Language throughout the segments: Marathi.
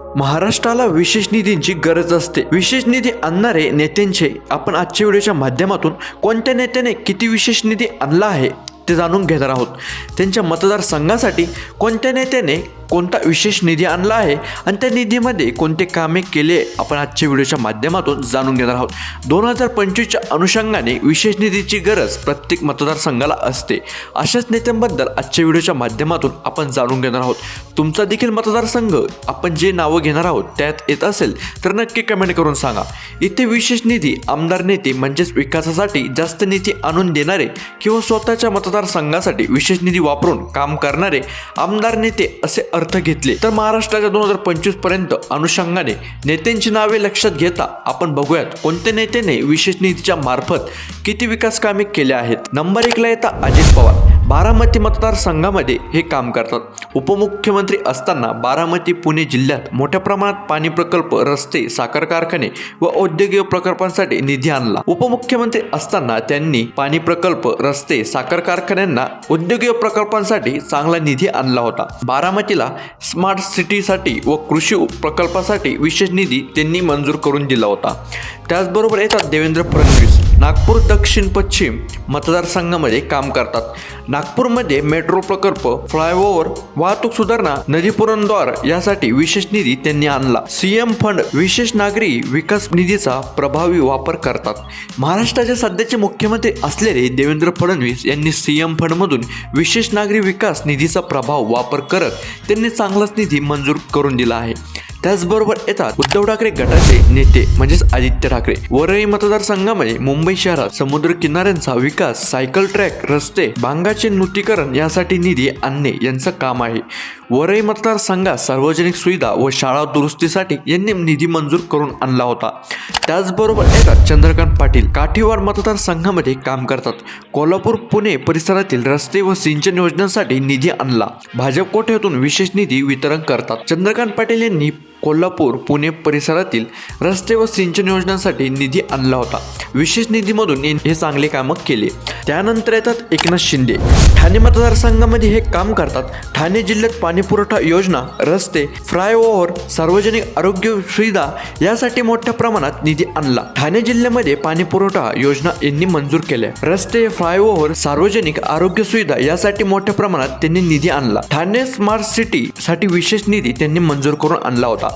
महाराष्ट्राला विशेष निधींची गरज असते. विशेष निधी आणणारे नेत्यांचे आपण आजच्या व्हिडिओच्या माध्यमातून कोणत्या नेत्याने किती विशेष निधी आणला आहे ते जाणून घेणार आहोत. त्यांच्या मतदारसंघासाठी कोणत्या नेत्याने कोणता विशेष निधी आणला आहे आणि त्या निधीमध्ये कोणते कामे केले आपण आजच्या व्हिडिओच्या माध्यमातून जाणून घेणार आहोत. दोन हजार पंचवीसच्या अनुषंगाने विशेष निधीची गरज प्रत्येक मतदारसंघाला असते. अशाच नेत्यांबद्दल आजच्या व्हिडिओच्या माध्यमातून आपण जाणून घेणार आहोत. तुमचा देखील मतदारसंघ आपण जे नावं घेणार आहोत त्यात येत असेल तर नक्की कमेंट करून सांगा. इथे विशेष निधी आमदार नेते म्हणजेच विकासासाठी जास्त निधी आणून देणारे किंवा स्वतःच्या मतदारसंघासाठी विशेष निधी वापरून काम करणारे आमदार नेते असे अर्थ घेतले. तर महाराष्ट्राच्या दोन हजार पंचवीसपर्यंत अनुषंगाने नेत्यांची नावे लक्षात घेता आपण बघूयात कोणत्या नेत्याने विशेष निधीच्या मार्फत किती विकास कामे केले आहेत. नंबर एकला येता अजित पवार. बारामती मतदारसंघामध्ये हे काम करतात. उपमुख्यमंत्री असताना बारामती पुणे जिल्ह्यात मोठ्या प्रमाणात पाणी प्रकल्प रस्ते साखर कारखाने व औद्योगिक प्रकल्पांसाठी निधी आणला. उपमुख्यमंत्री असताना त्यांनी पाणी प्रकल्प रस्ते साखर कारखान्यांना औद्योगिक प्रकल्पांसाठी चांगला निधी आणला होता. बारामतीला स्मार्ट सिटीसाठी व कृषी प्रकल्पासाठी विशेष निधी त्यांनी मंजूर करून दिला होता. त्याचबरोबर येतात देवेंद्र फडणवीस. नागपूर दक्षिण पश्चिम मतदारसंघामध्ये काम करतात. नागपूरमध्ये मेट्रो प्रकल्प फ्लायओव्हर वाहतूक सुधारणा नदी पुरंद्वार यासाठी विशेष निधी त्यांनी आणला. सीएम फंड विशेष नागरी विकास निधीचा प्रभावी वापर करतात. महाराष्ट्राचे सध्याचे मुख्यमंत्री असलेले देवेंद्र फडणवीस यांनी सीएम फंडमधून विशेष नागरी विकास निधीचा प्रभाव वापर करत त्यांनी चांगलाच निधी मंजूर करून दिला आहे. त्याचबरोबर येतात उद्धव ठाकरे गटाचे नेते म्हणजेच आदित्य ठाकरे. वरळी मतदारसंघामध्ये मुंबई शहरात समुद्र किनाऱ्यांचा विकास सायकल ट्रॅक रस्ते भांगाचे नूतीकरण यासाठी निधी आणणे यांचं काम आहे. वरळी मतदारसंघात सार्वजनिक सुविधा व शाळा दुरुस्तीसाठी यांनी निधी मंजूर करून आणला होता. त्याचबरोबर येतात चंद्रकांत पाटील. काठीवार मतदारसंघामध्ये काम करतात. कोल्हापूर पुणे परिसरातील रस्ते व सिंचन योजनांसाठी निधी आणला. भाजप कोठ्यातून विशेष निधी वितरण करतात? चंद्रकांत पाटील यांनी कोल्हापूर पुणे परिसरातील रस्ते व सिंचन योजनांसाठी निधी आणला होता. विशेष निधीमधून हे चांगले कामं केले. त्यानंतर येतात एकनाथ शिंदे. ठाणे मतदारसंघामध्ये हे काम करतात. ठाणे जिल्ह्यात पाणीपुरवठा योजना रस्ते फ्लायओव्हर सार्वजनिक आरोग्य सुविधा यासाठी मोठ्या प्रमाणात निधी आणला. ठाणे जिल्ह्यामध्ये पाणीपुरवठा योजना यांनी मंजूर केल्या. रस्ते फ्लायओव्हर सार्वजनिक आरोग्य सुविधा यासाठी मोठ्या प्रमाणात त्यांनी निधी आणला. ठाणे स्मार्ट सिटी साठी विशेष निधी त्यांनी मंजूर करून आणला होता.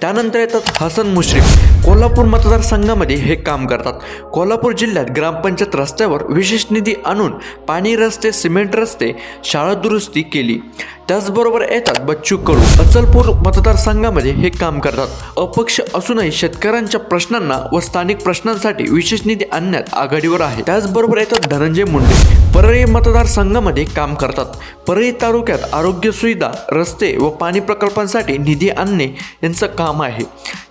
त्यानंतर येतात हसन मुश्रीफ. कोल्हापूर मतदारसंघामध्ये हे काम करतात. कोल्हापूर जिल्ह्यात ग्रामपंचायत रस्त्यावर विशेष निधी आणून पाणी रस्ते सिमेंट रस्ते शाळा दुरुस्ती केली. त्याचबरोबर येतात बच्चू कडू. अचलपूर मतदारसंघामध्ये हे काम करतात. अपक्ष असूनही शेतकऱ्यांच्या प्रश्नांना व स्थानिक प्रश्नांसाठी विशेष निधी आणण्यात आघाडीवर आहे. त्याचबरोबर येतात धनंजय मुंडे. परळी मतदारसंघामध्ये काम करतात. परळी तालुक्यात आरोग्य सुविधा रस्ते व पाणी प्रकल्पांसाठी निधी आणणे यांचं काम काम आहे.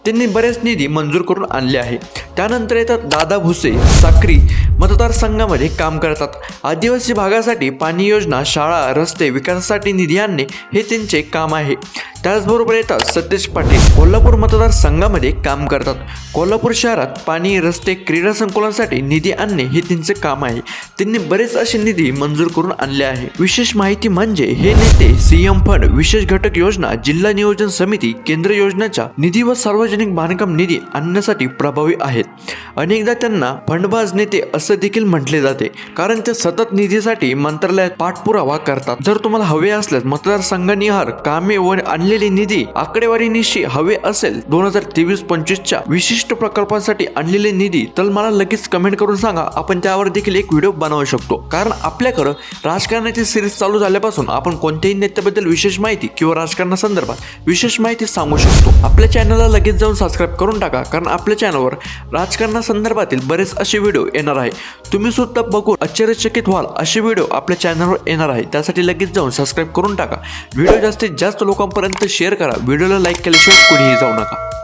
त्यांनी बरेच निधी मंजूर करून आणले आहे. त्यानंतर येतात दादा भुसे साक्री मतदारसंघामध्ये काम करतात. आदिवासी भागासाठी पाणी योजना शाळा रस्ते विकासासाठी निधी आणणे हे त्यांचे काम आहे. त्याचबरोबर येतात सतीश पाटील. कोल्हापूर मतदारसंघामध्ये काम करतात. कोल्हापूर शहरात पाणी रस्ते क्रीडा संकुलांसाठी निधी आणणे हे त्यांचे काम आहे. त्यांनी बरेच असे निधी मंजूर करून आणले आहे. विशेष माहिती म्हणजे हे नेते सीएम फंड विशेष घटक योजना जिल्हा नियोजन समिती केंद्र योजनाच्या निधी व सार्वजनिक बांधकाम निधी आणण्यासाठी प्रभावी आहेत. अनेकदा त्यांना फंडबाज नेते असं देखील म्हटले जाते कारण ते सतत निधीसाठी मंत्रालयात पाठपुरावा करतात. जर तुम्हाला हवे असल्यास मतदारसंघनिहार कामे व आणले आणलेली निधी आकडेवारीनिशी हवे असेल दोन हजार तेवीस पंचवीसच्या विशिष्ट प्रकल्पांसाठी आणलेले निधी तर मला लगेच कमेंट करून सांगा. आपण त्यावर देखील एक व्हिडिओ बनवू शकतो. कारण आपल्याकडं राजकारणाची सिरीज चालू झाल्यापासून आपण कोणत्याही नेत्याबद्दल विशेष माहिती किंवा राजकारणासंदर्भात विशेष माहिती सांगू शकतो. आपल्या चॅनलला लगेच जाऊन सबस्क्राईब करून टाका कारण आपल्या चॅनलवर राजकारणासंदर्भातील बरेच असे व्हिडिओ येणार आहे. तुम्ही सुद्धा बघून आश्चर्यचकित व्हाल असे व्हिडिओ आपल्या चॅनलवर येणार आहे. त्यासाठी लगेच जाऊन सबस्क्राईब करून टाका. व्हिडिओ जास्तीत जास्त लोकांपर्यंत शेअर करा. व्हिडिओला लाईक केल्याशिवाय कुणीही जाऊ नका.